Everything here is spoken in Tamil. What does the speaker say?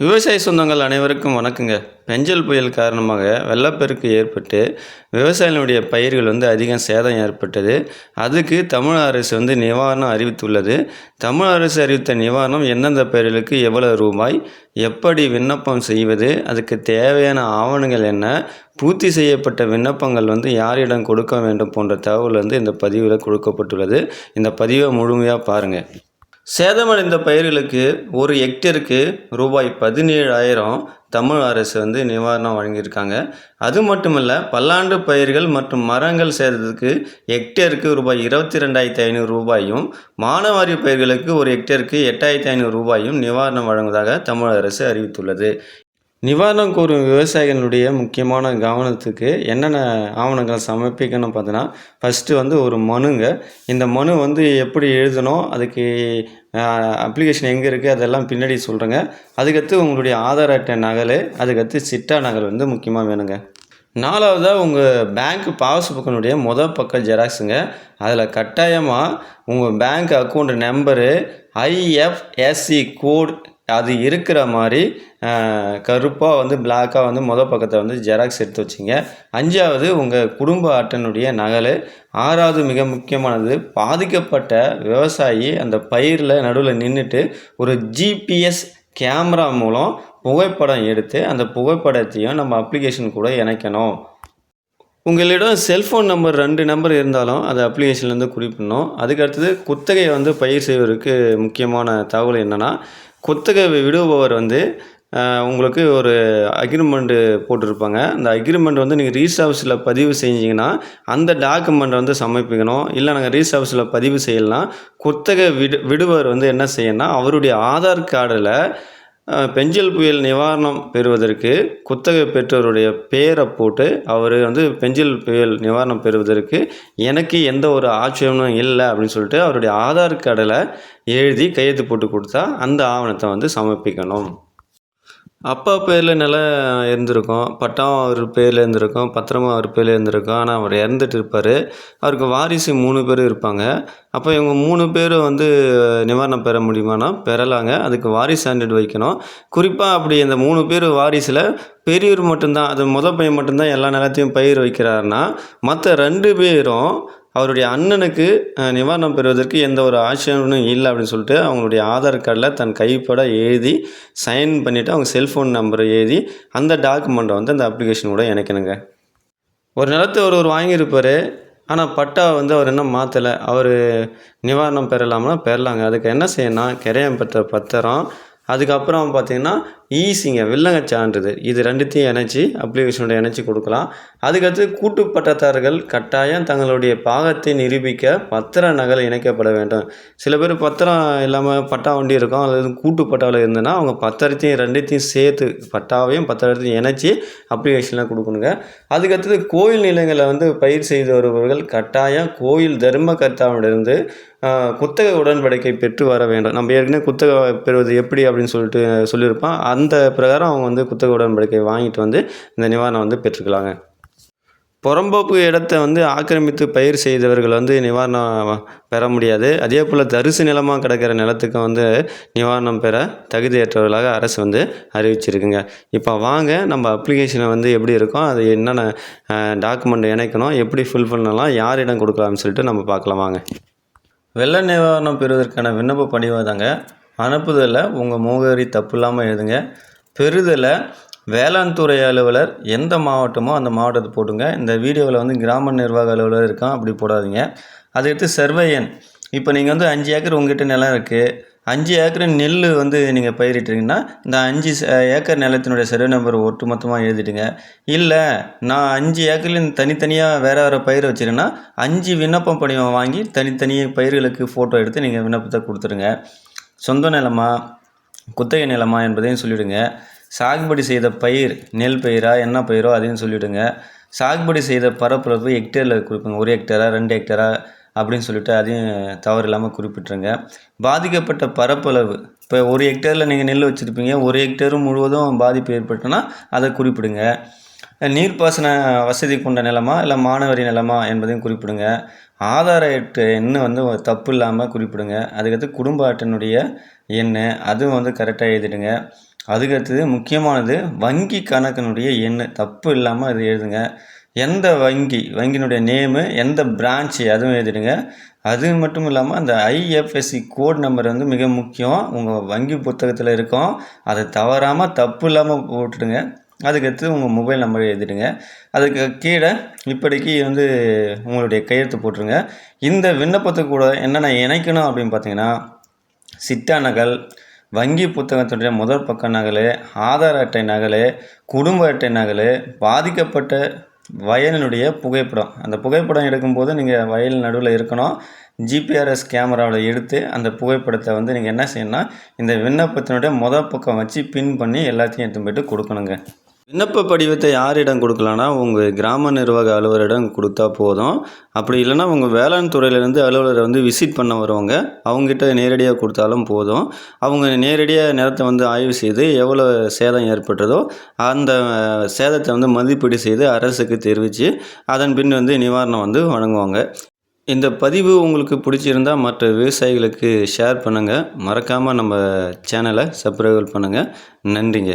விவசாய சொந்தங்கள் அனைவருக்கும் வணக்கங்க. பெஞ்சல் புயல் காரணமாக வெள்ளப்பெருக்கு ஏற்பட்டு விவசாயிகளுடைய பயிர்கள் வந்து அதிகம் சேதம் ஏற்பட்டது. அதுக்கு தமிழ் அரசு வந்து நிவாரணம் அறிவித்துள்ளது. தமிழ் அரசு அறிவித்த நிவாரணம் எந்தெந்த பயிர்களுக்கு எவ்வளவு ரூபாய் எப்படி விண்ணப்பம் செய்வது அதுக்கு தேவையான ஆவணங்கள் என்ன பூர்த்தி செய்யப்பட்ட விண்ணப்பங்கள் வந்து யாரிடம் கொடுக்க வேண்டும் போன்ற தகவல் வந்து இந்த பதிவில் கொடுக்கப்பட்டுள்ளது. இந்த பதிவை முழுமையாக பாருங்கள் சேதமடைந்த பயிர்களுக்கு ஒரு ஹெக்டருக்கு ரூபாய் பதினேழாயிரம் தமிழ் அரசு வந்து நிவாரணம் வழங்கியிருக்காங்க. அது மட்டுமல்ல பல்லாண்டு பயிர்கள் மற்றும் மரங்கள் சேதத்துக்கு ஹெக்டேருக்கு ரூபாய் இருபத்தி ரெண்டாயிரத்தி ஐநூறு ரூபாயும் மானாவாரி பயிர்களுக்கு ஒரு ஹெக்டேருக்கு எட்டாயிரத்தி ஐநூறு ரூபாயும் நிவாரணம் வழங்குவதாக தமிழ் அரசு அறிவித்துள்ளது. நிவாரணம் கோரும் விவசாயிகளுடைய முக்கியமான கவனத்துக்கு என்னென்ன ஆவணங்கள் சமர்ப்பிக்கணும் பார்த்தோன்னா ஃபஸ்ட்டு வந்து ஒரு மனுங்க. இந்த மனு வந்து எப்படி எழுதணும் அதுக்கு அப்ளிகேஷன் எங்கே இருக்குது அதெல்லாம் பின்னாடி சொல்கிறேங்க அதுக்கடுத்து உங்களுடைய ஆதார் அட்டை நகல் அதுக்கடுத்து சிட்டா நகல் வந்து முக்கியமாக வேணுங்க. நாலாவதாக உங்கள் பேங்க் பாஸ்புக்கினுடைய மொதல் பக்கம் ஜெராக்ஸுங்க. அதில் கட்டாயமாக உங்கள் bank account number IFSC code அது இருக்கிற மாதிரி கருப்பாக வந்து பிளாக்காக வந்து மொதல் பக்கத்தை வந்து ஜெராக்ஸ் எடுத்து வச்சிங்க. அஞ்சாவது உங்கள் குடும்ப அட்டனுடைய நகல். ஆறாவது மிக முக்கியமானது பாதிக்கப்பட்ட விவசாயி அந்த பயிரில் நடுவில் நின்றுட்டு ஒரு ஜிபிஎஸ் கேமரா மூலம் புகைப்படம் எடுத்து அந்த புகைப்படத்தையும் நம்ம அப்ளிகேஷன் கூட இணைக்கணும். உங்களிடம் செல்ஃபோன் நம்பர் ரெண்டு நம்பர் இருந்தாலும் அதை அப்ளிகேஷன்லேருந்து குறிப்பிடணும். அதுக்கடுத்தது குத்தகையை வந்து பயிர் செய்வதற்கு முக்கியமான தகவல் என்னென்னா குத்தகை விடுபவர் வந்து உங்களுக்கு ஒரு அக்ரிமெண்ட்டு போட்டிருப்பாங்க. அந்த அக்ரிமெண்ட் வந்து நீங்கள் ரீஸ் ஆஃபீஸில் பதிவு செஞ்சீங்கன்னா அந்த டாக்குமெண்ட்டை வந்து சமர்ப்பிக்கணும். இல்லை நாங்கள் ரீஸ் ஆஃபீஸில் பதிவு செய்யலாம் குத்தகை விடு விடுவர் வந்து என்ன செய்யணும்னா அவருடைய ஆதார் கார்டில் பெஞ்சல் புயல் நிவாரணம் பெறுவதற்கு குத்தகை பெற்றோருடைய பேரை போட்டு அவர் வந்து பெஞ்சல் புயல் நிவாரணம் பெறுவதற்கு எனக்கு எந்த ஒரு ஆட்சேபனும் இல்லை அப்படின்னு சொல்லிட்டு அவருடைய ஆதார் கார்டில் எழுதி கையெழுத்து போட்டு கொடுத்தா அந்த ஆவணத்தை வந்து சமர்ப்பிக்கணும். அப்பா பேரில் நிலம் இருந்திருக்கும் பட்டாவும் அவர் பேரில் இருந்திருக்கும் பத்திரமும் அவர் பேரில் இருந்திருக்கும். ஆனால் அவர் இறந்துட்டு இருப்பார். அவருக்கு வாரிசு மூணு பேர் இருப்பாங்க. அப்போ இவங்க மூணு பேரும் வந்து நிவாரணம் பெற முடியுமானா? பெறலாங்க. அதுக்கு வாரிசு சான்றிதழ் வைக்கணும். குறிப்பாக அப்படி இந்த மூணு பேர் வாரிசில் பெரியவர் மட்டும்தான் அது முத பையன் மட்டும்தான் எல்லா நிலத்தையும் பயிர் வைக்கிறாருன்னா மற்ற ரெண்டு பேரும் அவருடைய அண்ணனுக்கு நிவாரணம் பெறுவதற்கு எந்த ஒரு ஆட்சேபனும் இல்லை அப்படின்னு சொல்லிட்டு அவங்களுடைய ஆதார் கார்டில் தன் கைப்பட எழுதி சைன் பண்ணிவிட்டு அவங்க செல்ஃபோன் நம்பரை எழுதி அந்த டாக்குமெண்ட்டை வந்து அந்த அப்ளிகேஷன் கூட இணைக்கணுங்க. ஒரு நிலத்தை ஒருவர் வாங்கியிருப்பார் ஆனால் பட்டா வந்து அவர் என்ன மாற்றலை அவர் நிவாரணம் பெறலாம்னா பெறலாங்க. அதுக்கு என்ன செய்யணும் கிரையம் பெற்ற பத்திரம் அதுக்கப்புறம் பார்த்திங்கன்னா ஈஸிங்க வில்லங்க சான்றிதழ். இது ரெண்டுத்தையும் இணைச்சி அப்ளிகேஷனோட இணைச்சி கொடுக்கலாம். அதுக்கடுத்து கூட்டு பட்டத்தார்கள் கட்டாயம் தங்களுடைய பாகத்தை நிரூபிக்க பத்திர நகல் இணைக்கப்பட வேண்டும். சில பேர் பத்திரம் இல்லாமல் பட்டா வண்டி இருக்கும். அல்லது கூட்டு பட்டாவில் இருந்ததுன்னா அவங்க பத்திரத்தையும் ரெண்டுத்தையும் சேர்த்து பட்டாவையும் பத்திரத்தையும் இணைச்சி அப்ளிகேஷனில் கொடுக்கணுங்க. அதுக்கடுத்தது கோயில் நிலையங்களில் வந்து பயிர் செய்து வருபவர்கள் கட்டாயம் கோயில் தர்மகர்த்தாவிடமிருந்து குத்தகை உடன்படிக்கை பெற்று வர வேண்டும். நம்ம ஏற்கனவே குத்தகை பெறுவது எப்படி அப்படின்னு சொல்லிட்டு சொல்லியிருப்போம். அந்த பிரகாரம் அவங்க வந்து குத்தகை உடன்படிக்கை வாங்கிட்டு வந்து இந்த நிவாரணம் வந்து பெற்றுக்கலாங்க. புறம்போக்கு இடத்த வந்து ஆக்கிரமித்து பயிர் செய்தவர்கள் வந்து நிவாரணம் பெற முடியாது. அதே போல் தரிசு நிலமாக கிடக்கிற நிலத்துக்கு வந்து நிவாரணம் பெற தகுதியற்றவர்களாக அரசு வந்து அறிவிச்சிருக்குங்க. இப்போ வாங்க நம்ம அப்ளிகேஷனை வந்து எப்படி இருக்கும் அது என்னென்ன டாக்குமெண்ட் இணைக்கணும் எப்படி ஃபில் பண்ணலாம் யாரிடம் கொடுக்கலாம்னு சொல்லிட்டு நம்ம பார்க்கலாம் வாங்க வெள்ள நிவாரணம் பெறுவதற்கான விண்ணப்ப படிவதாங்க அனுப்புதலை அனுப்புதலில். உங்கள் முகவரி தப்பு இல்லாமல் எழுதுங்க. பெறுதலை வேளாண் துறை அலுவலர் எந்த மாவட்டமோ அந்த மாவட்டத்தை போட்டுங்க. இந்த வீடியோவில் வந்து கிராம நிர்வாக அலுவலர் இருக்கான் அப்படி போடாதீங்க. அதுக்கடுத்து சர்வே எண். இப்போ நீங்கள் வந்து அஞ்சு ஏக்கர் உங்ககிட்ட நிலம் இருக்குது அஞ்சு ஏக்கர் நெல் வந்து நீங்கள் பயிரிட்டுறீங்கன்னா இந்த அஞ்சு ஏக்கர் நிலத்தினுடைய சர்வே நம்பர் ஒட்டு மொத்தமாக எழுதிட்டுங்க. இல்லை நான் அஞ்சு ஏக்கர்லேயும் தனித்தனியாக வேறு வேறு பயிர் வச்சுருங்கன்னா அஞ்சு விண்ணப்பம் படிவம் வாங்கி தனித்தனியாக பயிர்களுக்கு ஃபோட்டோ எடுத்து நீங்கள் விண்ணப்பத்தை கொடுத்துருங்க சொந்த நிலமா குத்தகை நிலமா என்பதையும் சொல்லிவிடுங்க சாகுபடி செய்த பயிர் நெல் பயிரா என்ன பயிரோ அதையும் சொல்லிவிடுங்க சாகுபடி செய்த பரப்பளவு ஹெக்டேரில் கொடுப்பேங்க ஒரு ஹெக்டேரா ரெண்டு ஹெக்டேரா அப்படின்னு சொல்லிட்டு அதையும் தவறு இல்லாமல் குறிப்பிட்ருங்க பாதிக்கப்பட்ட பரப்பளவு இப்போ ஒரு ஹெக்டேரில் நீங்கள் நெல் வச்சுருப்பீங்க ஒரு ஹெக்டேரும் முழுவதும் பாதிப்பு ஏற்பட்டுனா அதை குறிப்பிடுங்க. நீர்ப்பாசன வசதி கொண்ட நிலமா இல்லை மாணவரி நிலமா என்பதையும் குறிப்பிடுங்க. ஆதார எட்டு எண்ணு வந்து தப்பு இல்லாமல் குறிப்பிடுங்க. அதுக்கடுத்து குடும்ப அட்டனுடைய எண் அதுவும் வந்து கரெக்டாக எழுதிடுங்க. அதுக்கடுத்தது முக்கியமானது வங்கி கணக்கினுடைய எண் தப்பு இல்லாமல் அது எழுதுங்க. எந்த வங்கி வங்கியினுடைய நேமு எந்த பிரான்ச்சு அதுவும் எழுதிடுங்க. அது மட்டும் இல்லாமல் அந்த ஐஎஃப்எஸ்சி கோட் நம்பர் வந்து மிக முக்கியம். உங்கள் வங்கி புத்தகத்தில் இருக்கும். அதை தவறாமல் தப்பு இல்லாமல் போட்டுடுங்க. அதுக்கடுத்து உங்கள் மொபைல் நம்பர் எழுதிடுங்க. அதுக்கு கீழே இப்படிக்கு வந்து உங்களுடைய கையெழுத்து போட்டுருங்க. இந்த விண்ணப்பத்துக்கு கூட என்னென்ன இணைக்கணும் அப்படின்னு பார்த்தீங்கன்னா சிட்டா நகல் வங்கி புத்தகத்துடைய முதல் பக்க நகல் ஆதார் அட்டை நகல் குடும்ப அட்டை நகல் பாதிக்கப்பட்ட வயலினுடைய புகைப்படம். அந்த புகைப்படம் எடுக்கும்போது நீங்கள் வயல் நடுவில் இருக்கணும். ஜிபிஆர்எஸ் கேமராவில் எடுத்து அந்த புகைப்படத்தை வந்து நீங்கள் என்ன செய்யணும்னா இந்த விண்ணப்பத்தினுடைய மொதல் பக்கம் வச்சு பின் பண்ணி எல்லாத்தையும் எடுத்து போயிட்டு கொடுக்கணுங்க. விண்ணப்ப படிவத்தை யாரிடம் கொடுக்கலான்னா உங்கள் கிராம நிர்வாக அலுவலரிடம் கொடுத்தா போதும். அப்படி இல்லைன்னா உங்கள் வேளாண் துறையிலேருந்து அலுவலரை வந்து விசிட் பண்ண வருவாங்க அவங்ககிட்ட நேரடியாக கொடுத்தாலும் போதும். அவங்க நேரடியாக நிலத்தை வந்து ஆய்வு செய்து எவ்வளோ சேதம் ஏற்பட்டதோ அந்த சேதத்தை வந்து மதிப்பீடு செய்து அரசுக்கு தெரிவித்து அதன் பின் வந்து நிவாரணம் வந்து வழங்குவாங்க. இந்த பதிவு உங்களுக்கு பிடிச்சிருந்தா மற்ற விவசாயிகளுக்கு ஷேர் பண்ணுங்கள் மறக்காமல் நம்ம சேனலை சப்ஸ்கிரைப் பண்ணுங்கள் நன்றிங்க.